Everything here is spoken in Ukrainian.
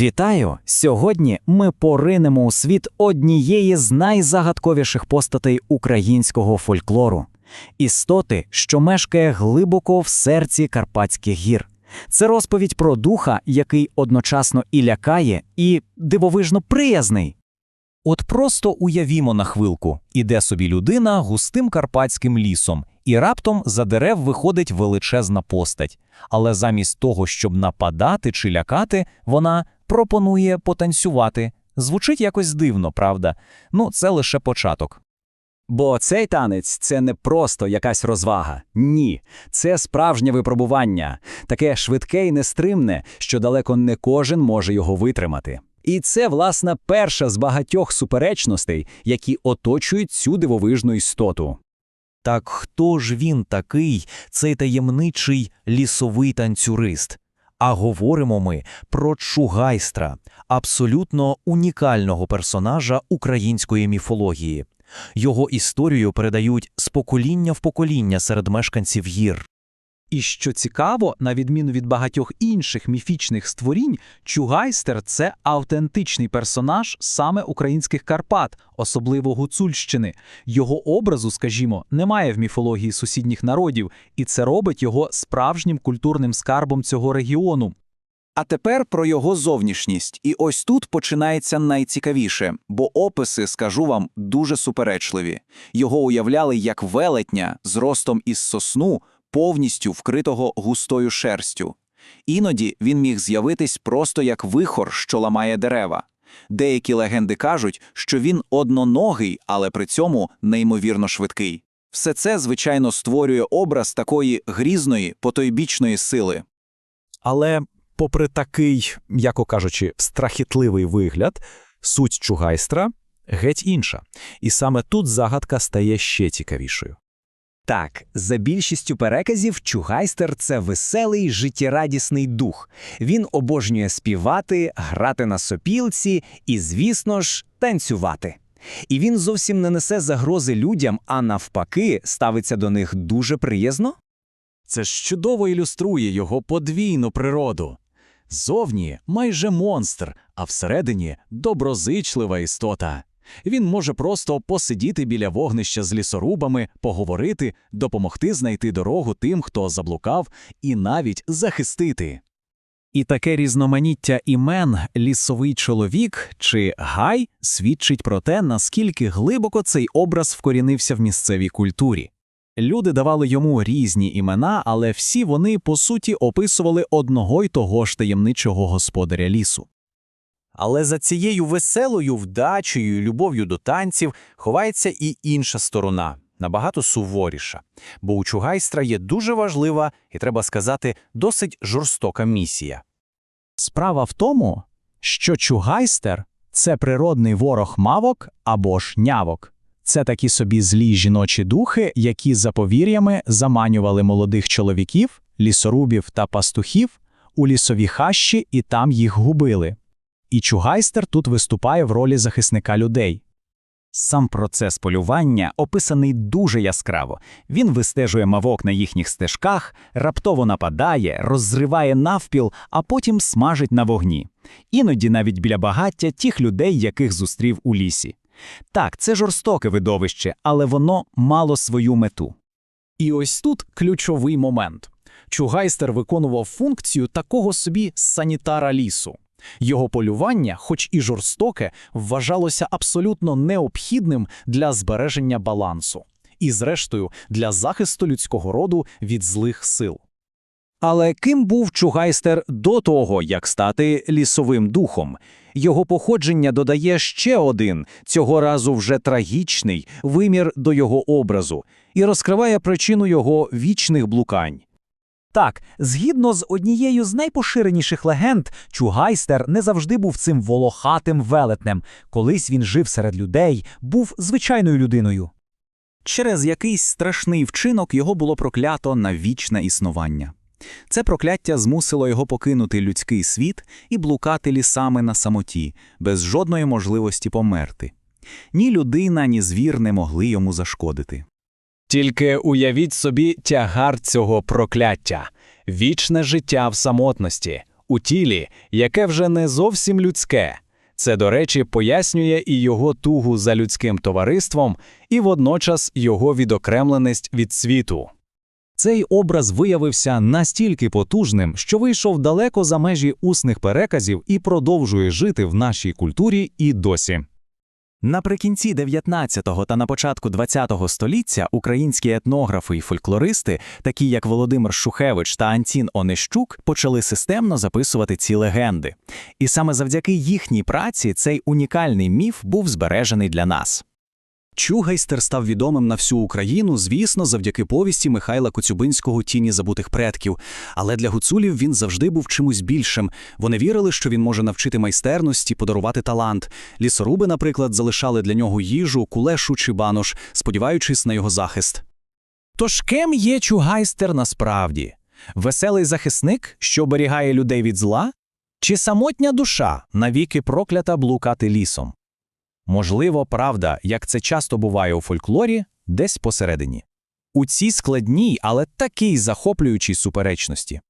Вітаю! Сьогодні ми поринемо у світ однієї з найзагадковіших постатей українського фольклору істоти, що мешкає глибоко в серці Карпатських гір. Це розповідь про духа, який одночасно і лякає, і дивовижно приязний. От просто уявімо на хвилку, іде собі людина густим карпатським лісом, і раптом за дерев виходить величезна постать. Але замість того, щоб нападати чи лякати, вона пропонує потанцювати. Звучить якось дивно, правда? Ну, це лише початок. Бо цей танець це не просто якась розвага. Ні, це справжнє випробування, таке швидке і нестримне, що далеко не кожен може його витримати. І це, власне, перша з багатьох суперечностей, які оточують цю дивовижну істоту. Так хто ж він такий, цей таємничий лісовий танцюрист? А говоримо ми про Чугайстра, абсолютно унікального персонажа української міфології. Його історію передають з покоління в покоління серед мешканців гір. І що цікаво, на відміну від багатьох інших міфічних створінь, Чугайстер це автентичний персонаж саме українських Карпат, особливо Гуцульщини. Його образу, скажімо, немає в міфології сусідніх народів, і це робить його справжнім культурним скарбом цього регіону. А тепер про його зовнішність. І ось тут починається найцікавіше, бо описи, скажу вам, дуже суперечливі. Його уявляли як велетня з ростом із сосну, повністю вкритого густою шерстю. Іноді він міг з'явитись просто як вихор, що ламає дерева. Деякі легенди кажуть, що він одноногий, але при цьому неймовірно швидкий. Все це, звичайно, створює образ такої грізної, потойбічної сили. Але, попри такий, яко кажучи, страхітливий вигляд, суть Чугайстра геть інша. І саме тут загадка стає ще цікавішою. Так, за більшістю переказів, Чугайстер це веселий, життєрадісний дух. Він обожнює співати, грати на сопілці і, звісно ж, танцювати. І він зовсім не несе загрози людям, а навпаки, ставиться до них дуже приязно. Це чудово ілюструє його подвійну природу. Зовні майже монстр, а всередині доброзичлива істота. Він може просто посидіти біля вогнища з лісорубами, поговорити, допомогти знайти дорогу тим, хто заблукав, і навіть захистити. І таке різноманіття імен лісовий чоловік чи гай свідчить про те, наскільки глибоко цей образ вкорінився в місцевій культурі. Люди давали йому різні імена, але всі вони, по суті, описували одного й того ж таємничого господаря лісу. Але за цією веселою вдачею і любов'ю до танців ховається і інша сторона, набагато суворіша. Бо у Чугайстра є дуже важлива і, треба сказати, досить жорстока місія. Справа в тому, що чугайстер це природний ворог мавок або ж нявок. Це такі собі злі жіночі духи, які за повір'ями заманювали молодих чоловіків, лісорубів та пастухів у лісові хащі і там їх губили. І чугайстер тут виступає в ролі захисника людей. Сам процес полювання описаний дуже яскраво. Він вистежує мавок на їхніх стежках, раптово нападає, роззриває навпіл, а потім смажить на вогні. Іноді навіть біля багаття тих людей, яких зустрів у лісі. Так, це жорстоке видовище, але воно мало свою мету. І ось тут ключовий момент. Чугайстер виконував функцію такого собі санітара лісу. Його полювання, хоч і жорстоке, вважалося абсолютно необхідним для збереження балансу і, зрештою, для захисту людського роду від злих сил. Але ким був Чугайстер до того, як стати лісовим духом? Його походження додає ще один, цього разу вже трагічний, вимір до його образу і розкриває причину його вічних блукань. Так, згідно з однією з найпоширеніших легенд, Чугайстер не завжди був цим волохатим велетнем. Колись він жив серед людей, був звичайною людиною. Через якийсь страшний вчинок його було проклято на вічне існування. Це прокляття змусило його покинути людський світ і блукати лісами на самоті, без жодної можливості померти. Ні людина, ні звір не могли йому зашкодити. Тільки уявіть собі тягар цього прокляття вічне життя в самотності, у тілі, яке вже не зовсім людське. Це, до речі, пояснює і його тугу за людським товариством, і водночас його відокремленість від світу. Цей образ виявився настільки потужним, що вийшов далеко за межі усних переказів і продовжує жити в нашій культурі і досі. Наприкінці 19-го та на початку 20-го століття українські етнографи і фольклористи, такі як Володимир Шухевич та Антін Онищук, почали системно записувати ці легенди. І саме завдяки їхній праці цей унікальний міф був збережений для нас. Чугайстер став відомим на всю Україну, звісно, завдяки повісті Михайла Коцюбинського «Тіні забутих предків». Але для гуцулів він завжди був чимось більшим. Вони вірили, що він може навчити майстерності, подарувати талант. Лісоруби, наприклад, залишали для нього їжу, кулешу чи банош, сподіваючись на його захист. Тож ким є Чугайстер насправді? Веселий захисник, що оберігає людей від зла? Чи самотня душа, навіки проклята блукати лісом? Можливо, правда, як це часто буває у фольклорі, десь посередині. У цій складній, але такій захоплюючій суперечності